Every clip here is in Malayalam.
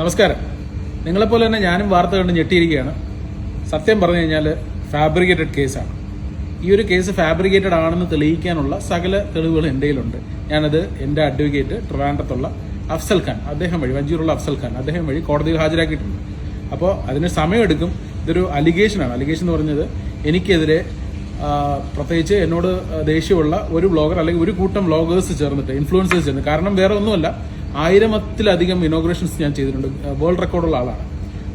നമസ്കാരം. നിങ്ങളെപ്പോലെ തന്നെ ഞാനും വാർത്ത കണ്ട് ഞെട്ടിയിരിക്കുകയാണ്. സത്യം പറഞ്ഞു കഴിഞ്ഞാൽ ഫാബ്രിക്കേറ്റഡ് കേസാണ് ഈ ഒരു കേസ് ഫാബ്രിക്കേറ്റഡ് ആണെന്ന് തെളിയിക്കാനുള്ള സകല തെളിവുകൾ എന്റെ ഞാനത് എന്റെ അഡ്വക്കേറ്റ് ട്രിവാൻഡ്രത്തുള്ള അഫ്സൽ ഖാൻ അദ്ദേഹം വഴി വഞ്ചിയൂരുള്ള അഫ്സൽ ഖാൻ അദ്ദേഹം വഴി കോടതിയിൽ ഹാജരാക്കിയിട്ടുണ്ട്. അപ്പോൾ അതിന് സമയമെടുക്കും. ഇതൊരു അലിഗേഷനാണ് അലിഗേഷൻ എന്ന് പറഞ്ഞത് എനിക്കെതിരെ പ്രത്യേകിച്ച് എന്നോട് ദേഷ്യമുള്ള ഒരു ബ്ലോഗർ അല്ലെങ്കിൽ ഒരു കൂട്ടം ബ്ലോഗേഴ്സ് ചേർന്നിട്ട് ഇൻഫ്ലുവൻസേഴ്സ് ചേർന്ന്. കാരണം വേറെ ഒന്നുമല്ല ആയിരത്തിലധികം ഇനോഗ്രേഷൻസ് ഞാൻ ചെയ്തിട്ടുണ്ട്. വേൾഡ് റെക്കോർഡുള്ള ആളാണ്.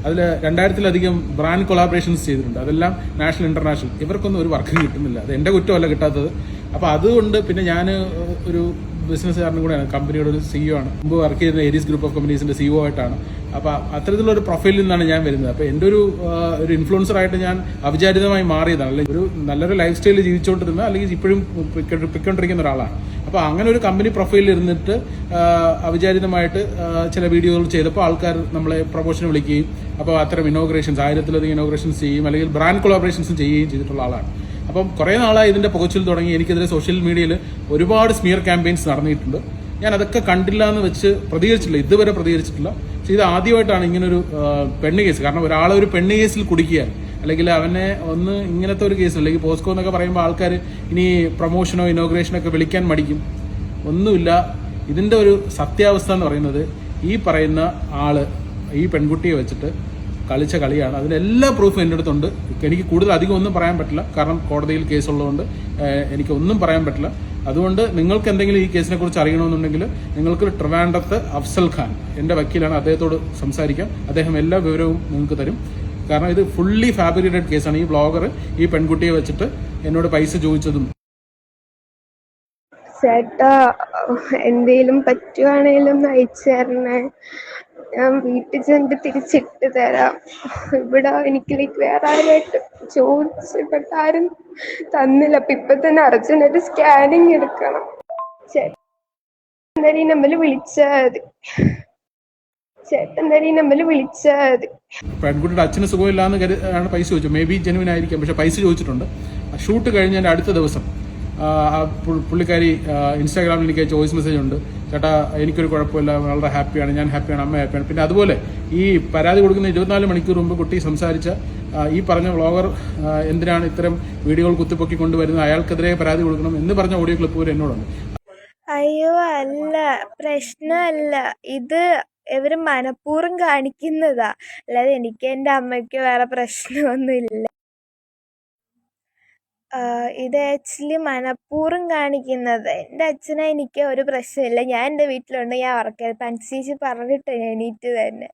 അതിൽ രണ്ടായിരത്തിലധികം ബ്രാൻഡ് കൊളാബറേഷൻസ് ചെയ്തിട്ടുണ്ട്. അതെല്ലാം നാഷണൽ ഇന്റർനാഷണൽ ഇവർക്കൊന്നും ഒരു വർക്ക് കിട്ടുന്നില്ല. അത് എന്റെ കുറ്റമല്ല കിട്ടാത്തത്. അപ്പോൾ അതുകൊണ്ട് പിന്നെ ഞാൻ ഒരു ബിസിനസ്സുകാരനും കൂടെയാണ്. കമ്പനിയുടെ ഒരു സിഇഒ ആണ്. മുമ്പ് വർക്ക് ചെയ്യുന്ന ഏരീസ് ഗ്രൂപ്പ് ഓഫ് കമ്പനീസിന്റെ സിഇഒ ആയിട്ടാണ്. അപ്പോൾ അത്തരത്തിലുള്ള ഒരു പ്രൊഫൈലിൽ നിന്നാണ് ഞാൻ വരുന്നത്. അപ്പോൾ എന്റെ ഒരു ഒരു ഇൻഫ്ലുവൻസർ ആയിട്ട് ഞാൻ അവിചാരിതമായി മാറിയതാണ്. അല്ലെങ്കിൽ ഒരു നല്ലൊരു ലൈഫ് സ്റ്റൈൽ ജീവിച്ചുകൊണ്ടിരുന്ന അല്ലെങ്കിൽ ഇപ്പോഴും പിക്ക- പിക്കൊണ്ടിരിക്കുന്ന ഒരാളാണ്. അപ്പോൾ അങ്ങനെ ഒരു കമ്പനി പ്രൊഫൈലിൽ ഇരുന്നിട്ട് അവിചാരിതമായിട്ട് ചില വീഡിയോകൾ ചെയ്തപ്പോൾ ആൾക്കാർ നമ്മളെ പ്രൊമോഷന് വിളിക്കുകയും അപ്പോൾ അത്തരം ഇനോഗ്രേഷൻസ് ആയിരത്തിലധികം ഇനോഗ്രേഷൻസ് ചെയ്യും അല്ലെങ്കിൽ ബ്രാൻഡ് കൊളാബറേഷൻസും ചെയ്യുകയും ചെയ്തിട്ടുള്ള ആളാണ്. അപ്പം കുറേ നാളായി ഇതിന്റെ പുകച്ചിൽ തുടങ്ങി. എനിക്കെതിരെ സോഷ്യൽ മീഡിയയിൽ ഒരുപാട് സ്മിയർ ക്യാമ്പയിൻസ് നടന്നിട്ടുണ്ട്. ഞാൻ അതൊക്കെ കണ്ടില്ല എന്ന് വെച്ച് പ്രതികരിച്ചിട്ടില്ല. ഇതുവരെ പ്രതികരിച്ചിട്ടില്ല. പക്ഷേ ഇത് ആദ്യമായിട്ടാണ് ഇങ്ങനൊരു പെണ്ണ് കേസ് കാരണം ഒരാളെ ഒരു പെണ്ണ് കേസിൽ കുടിക്കുക അല്ലെങ്കിൽ അവനെ ഒന്ന് ഇങ്ങനത്തെ ഒരു കേസ് അല്ലെങ്കിൽ പോസ്കോ എന്നൊക്കെ പറയുമ്പോൾ ആൾക്കാർ ഇനി പ്രൊമോഷനോ ഇനോഗ്രേഷനോ ഒക്കെ വിളിക്കാൻ മടിക്കും. ഒന്നുമില്ല. ഇതിന്റെ ഒരു സത്യാവസ്ഥ എന്ന് പറയുന്നത് ഈ പറയുന്ന ആൾ ഈ പെൺകുട്ടിയെ വെച്ചിട്ട് കളിച്ച കളിയാണ്. അതിനെല്ലാ പ്രൂഫ് എന്റെ അടുത്തുണ്ട് എനിക്ക് കൂടുതൽ അധികം ഒന്നും പറയാൻ പറ്റില്ല. കാരണം കോടതിയിൽ കേസുള്ളതുകൊണ്ട് എനിക്ക് ഒന്നും പറയാൻ പറ്റില്ല. അതുകൊണ്ട് നിങ്ങൾക്ക് എന്തെങ്കിലും ഈ കേസിനെ കുറിച്ച് അറിയണമെന്നുണ്ടെങ്കിൽ നിങ്ങൾക്ക് ട്രിവാൻഡ്രത്ത് അഫ്സൽ ഖാൻ എന്റെ വക്കീലാണ് അദ്ദേഹത്തോട് സംസാരിക്കാം. അദ്ദേഹം എല്ലാ വിവരവും നിങ്ങൾക്ക് തരും. കാരണം ഇത് ഫുള്ളി ഫാബ്രിക്കേറ്റഡ് കേസാണ് ഈ ബ്ലോഗർ ഈ പെൺകുട്ടിയെ വെച്ചിട്ട് എന്നോട് പൈസ ചോദിച്ചതും. ചേട്ടാ എന്തേലും പറ്റുവാണേലും തരണേ ഞാൻ വീട്ടിൽ ചെന്ന് തിരിച്ചിട്ട് തരാം. ഇവിടെ എനിക്ക് ലൈക്ക് വേറെ ആരുമായിട്ട് ചോദിച്ചിട്ട് ആരും തന്നില്ല. അപ്പൊ ഇപ്പൊ തന്നെ അർജന്റായിട്ട് സ്കാനിങ് എടുക്കണം. ചേട്ടൻ ഈ നമ്പറിൽ വിളിച്ചാൽ മതി. പെൺകുട്ടിയുടെ അച്ഛന് സുഖമില്ലാന്ന് കരുതാണ് പൈസ ചോദിച്ചത്. മേ ബി ജെനുവിൻ പക്ഷെ പൈസ ചോദിച്ചിട്ടുണ്ട്. ഷൂട്ട് കഴിഞ്ഞതിന്റെ അടുത്ത ദിവസം പുള്ളിക്കാരി ഇൻസ്റ്റാഗ്രാമിൽ എനിക്ക് വോയിസ് മെസ്സേജ് ഉണ്ട് ചേട്ടാ എനിക്കൊരു കുഴപ്പമില്ല വളരെ ഹാപ്പിയാണ് ഞാൻ ഹാപ്പിയാണ് അമ്മ ഹാപ്പിയാണ്. പിന്നെ അതുപോലെ ഈ പരാതി കൊടുക്കുന്ന ഇരുപത്തിനാല് മണിക്കൂർ മുമ്പ് കുട്ടി സംസാരിച്ച ഈ പറഞ്ഞ വ്ളോഗർ എന്തിനാണ് ഇത്തരം വീഡിയോകൾ കുത്തിപ്പൊക്കി കൊണ്ടുവരുന്നത്? അയാൾക്കെതിരെ പരാതി കൊടുക്കണം എന്ന് പറഞ്ഞ ഓഡിയോ ക്ലിപ്പ് വരെ എന്നോടുണ്ട്. അയ്യോ അല്ല പ്രശ്നമല്ല. ഇത് ഇവർ മനഃപൂർവം കാണിക്കുന്നതാ. അല്ലാതെ എനിക്ക് എന്റെ അമ്മയ്ക്ക് വേറെ പ്രശ്നമൊന്നുമില്ല. ഇത് ആക്ച്വലി മനഃപൂർവം കാണിക്കുന്നത്. എന്റെ അച്ഛനെ എനിക്ക് ഒരു പ്രശ്നമില്ല. ഞാൻ എന്റെ വീട്ടിലുണ്ട്. ഞാൻ ഉറക്കരുത് പൻസീച്ച് പറഞ്ഞിട്ട് എണീറ്റ് തന്നെ.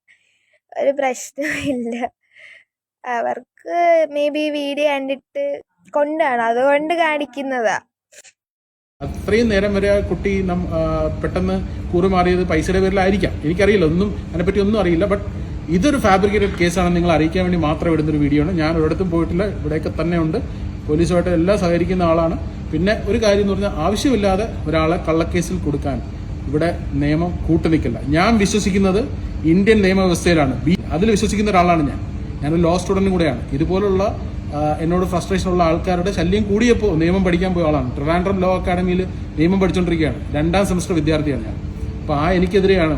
ഒരു പ്രശ്നമില്ല. അവർക്ക് മേ ബി വീഡിയോ കണ്ടിട്ട് കൊണ്ടാണ്. അതുകൊണ്ട് കാണിക്കുന്നതാ. അത്രയും നേരം വരെ ആ കുട്ടി പെട്ടെന്ന് കൂറുമാറിയത് പൈസയുടെ പേരിലായിരിക്കാം. എനിക്കറിയില്ല. ഒന്നും അതിനെപ്പറ്റി ഒന്നും അറിയില്ല. ബട്ട് ഇതൊരു ഫാബ്രിക്കേറ്റഡ് കേസാണ് നിങ്ങൾ അറിയിക്കാൻ വേണ്ടി മാത്രം ഇടുന്നൊരു വീഡിയോ ആണ്. ഞാൻ ഒരിടത്തും പോയിട്ടില്ല. ഇവിടെയൊക്കെ തന്നെ ഉണ്ട്. പോലീസുമായിട്ട് എല്ലാം സഹകരിക്കുന്ന ആളാണ്. പിന്നെ ഒരു കാര്യം എന്ന് പറഞ്ഞാൽ ആവശ്യമില്ലാതെ ഒരാളെ കള്ളക്കേസിൽ കൊടുക്കാൻ ഇവിടെ നിയമം കൂട്ടുനിൽക്കില്ല. ഞാൻ വിശ്വസിക്കുന്നത് ഇന്ത്യൻ നിയമവ്യവസ്ഥയിലാണ്. അതിൽ വിശ്വസിക്കുന്ന ഒരാളാണ് ഞാൻ. ഞാനൊരു ലോ സ്റ്റുഡന്റും കൂടെയാണ്. ഇതുപോലുള്ള എന്നോട് ഫ്രസ്ട്രേഷൻ ഉള്ള ആൾക്കാരുടെ ശല്യം കൂടിയപ്പോൾ നിയമം പഠിക്കാൻ പോയ ആളാണ്. ട്രിവാൻഡ്രം ലോ അക്കാഡമിയിൽ നിയമം പഠിച്ചുകൊണ്ടിരിക്കുകയാണ് രണ്ടാം സെമസ്റ്റർ വിദ്യാർത്ഥിയാണ് ഞാൻ. അപ്പോൾ ആ എനിക്കെതിരെയാണ്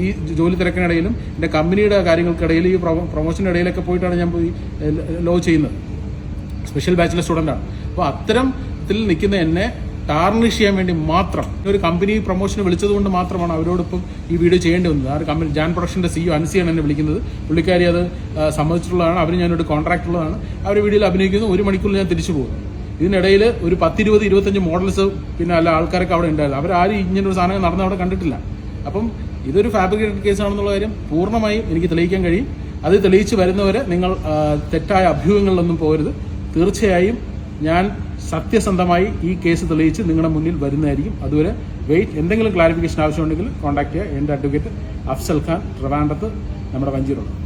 ഈ ജോലി തിരക്കിനിടയിലും എന്റെ കമ്പനിയുടെ കാര്യങ്ങൾക്കിടയിൽ ഈ പ്രൊമോ പ്രൊമോഷന്റെ ഇടയിലൊക്കെ പോയിട്ടാണ് ഞാൻ ലോ ചെയ്യുന്നത്. സ്പെഷ്യൽ ബാച്ചിലെ സ്റ്റുഡന്റാണ് അപ്പോൾ അത്തരത്തിൽ നിൽക്കുന്ന എന്നെ ടാർണിഷ് ചെയ്യാൻ വേണ്ടി മാത്രം ഒരു കമ്പനി പ്രൊമോഷന് വിളിച്ചത് കൊണ്ട് മാത്രമാണ് അവരോടൊപ്പം ഈ വീഡിയോ ചെയ്യേണ്ടി വന്നത്. ആ ഒരു കമ്പനി ജാൻ പ്രൊഡക്ഷന്റെ സിഇഒ അൻസിയാണ് എന്നെ വിളിക്കുന്നത്. പുള്ളിക്കാരി അത് സമ്മതിച്ചിട്ടുള്ളതാണ്. അവർ ഞാനൊരു കോൺട്രാക്ട് ഉള്ളതാണ്. അവർ വീഡിയോയിൽ അഭിനയിക്കുന്നു. ഒരു മണിക്കൂറിൽ ഞാൻ തിരിച്ചു പോകുന്നു ഇതിനിടയിൽ ഒരു പത്തിരുപത് ഇരുപത്തഞ്ച് മോഡൽസ് പിന്നെ അല്ല ആൾക്കാരൊക്കെ അവിടെ ഉണ്ടായിരുന്നു. അവരാരും ഇങ്ങനെ ഒരു സാധനം നടന്ന അവിടെ കണ്ടിട്ടില്ല. അപ്പം ഇതൊരു ഫാബ്രിക്കേറ്റഡ് കേസാണെന്നുള്ള കാര്യം പൂർണമായും എനിക്ക് തെളിയിക്കാൻ കഴിയും. അത് തെളിയിച്ച് വരുന്നവരെ നിങ്ങൾ തെറ്റായ അഭ്യൂഹങ്ങളിലൊന്നും പോകരുത്. തീർച്ചയായും ഞാൻ സത്യസന്ധമായി ഈ കേസ് തെളിയിച്ച് നിങ്ങളുടെ മുന്നിൽ വരുന്നതായിരിക്കും. അതുവരെ വെയിറ്റ് എന്തെങ്കിലും ക്ലാരിഫിക്കേഷൻ ആവശ്യമുണ്ടെങ്കിൽ കോൺടാക്ട് ചെയ്യുക. എന്റെ അഡ്വക്കേറ്റ് അഫ്സൽ ഖാൻ ട്രിവാൻഡ്രത്ത് നമ്മുടെ വഞ്ചിയിലുണ്ട്.